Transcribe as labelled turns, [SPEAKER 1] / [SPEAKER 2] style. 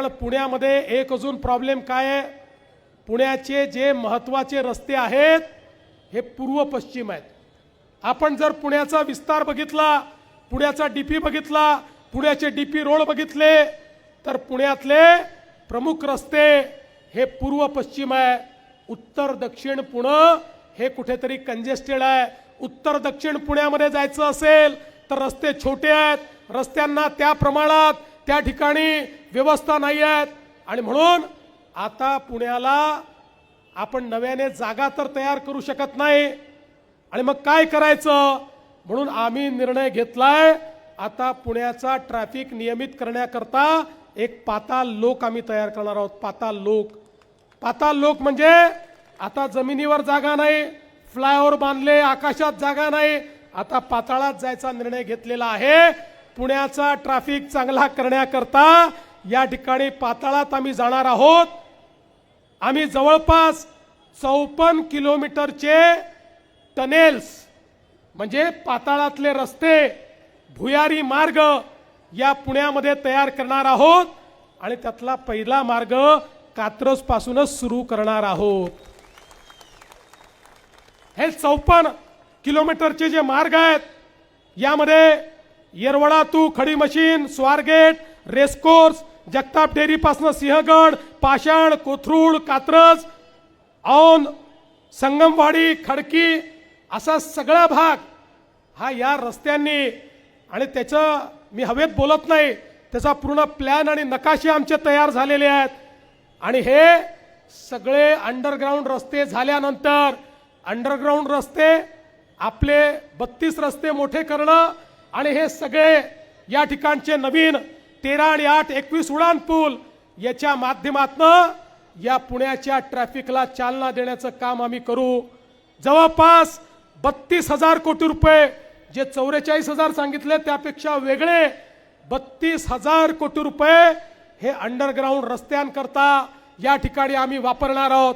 [SPEAKER 1] पण पुण्यामध्ये एक अजून प्रॉब्लेम काय आहे? पुण्याचे जे महत्त्वाचे रस्ते आहेत हे पूर्व पश्चिम आहेत. आपण जर पुण्याचा विस्तार बघितला पुण्याचा डीपी बघितला पुण्याचे डीपी रोड बघितले तर पुण्यातले प्रमुख रस्ते हे पूर्व पश्चिम आहे. उत्तर दक्षिण पुणे हे कुठेतरी कंजेस्टेड आहे. उत्तर दक्षिण पुण्यामध्ये जायचं असेल तर रस्ते छोटे आहेत. रस्त्यांना त्या प्रमाणात त्या ठिकाणी व्यवस्था नाही आहेत आणि म्हणून आता पुण्याला आपण नव्याने जागा तर तयार करू शकत नाही. आणि मग काय करायचं? म्हणून आम्ही निर्णय घेतलाय आता पुण्याचा ट्रॅफिक नियमित करण्याकरता एक पाताल लोक आम्ही तयार करणार आहोत. पाताल लोक. पाताल लोक म्हणजे आता जमिनीवर जागा नाही फ्लायओव्हर बांधले आकाशात जागा नाही. आता पाताळात जायचा निर्णय घेतलेला आहे. पुण्याचा ट्रॅफिक चांगला करण्याकरता या ठिकाणी पाताळात आम्ही जाणार आहोत. आम्ही जवळपास चौपन्न किलोमीटरचे टनेल्स म्हणजे पाताळातले रस्ते भुयारी मार्ग या पुण्यामध्ये तयार करणार आहोत आणि त्यातला पहिला मार्ग कात्रजपासूनच सुरू करणार आहोत. हे चौपन्न किलोमीटरचे जे मार्ग आहेत यामध्ये येरवडा तू खडी मशीन स्वारगेट रेसकोर्स जगताप डेअरीपासनं सिंहगड पाषाण कोथरूड कात्रज औंध संगमवाडी खडकी असा सगळा भाग हा या रस्त्यांनी आणि त्याचं मी हवेत बोलत नाही त्याचा पूर्ण प्लॅन आणि नकाशे आमचे तयार झालेले आहेत. आणि हे सगळे अंडरग्राऊंड रस्ते झाल्यानंतर अंडरग्राऊंड रस्ते आपले बत्तीस रस्ते मोठे करणं आणि हे सगळे या ठिकाणचे नवीन तेरा आणि आठ एकवीस उडान पूल याच्या माध्यमातनं या पुण्याच्या ट्रॅफिकला चालना देण्याचं काम आम्ही करू. जवळपास बत्तीस हजार कोटी रुपये जे चौवेचाळीस हजार सांगितले त्यापेक्षा वेगळे बत्तीस हजार कोटी रुपये हे अंडरग्राऊंड रस्त्यांकरता या ठिकाणी आम्ही वापरणार आहोत.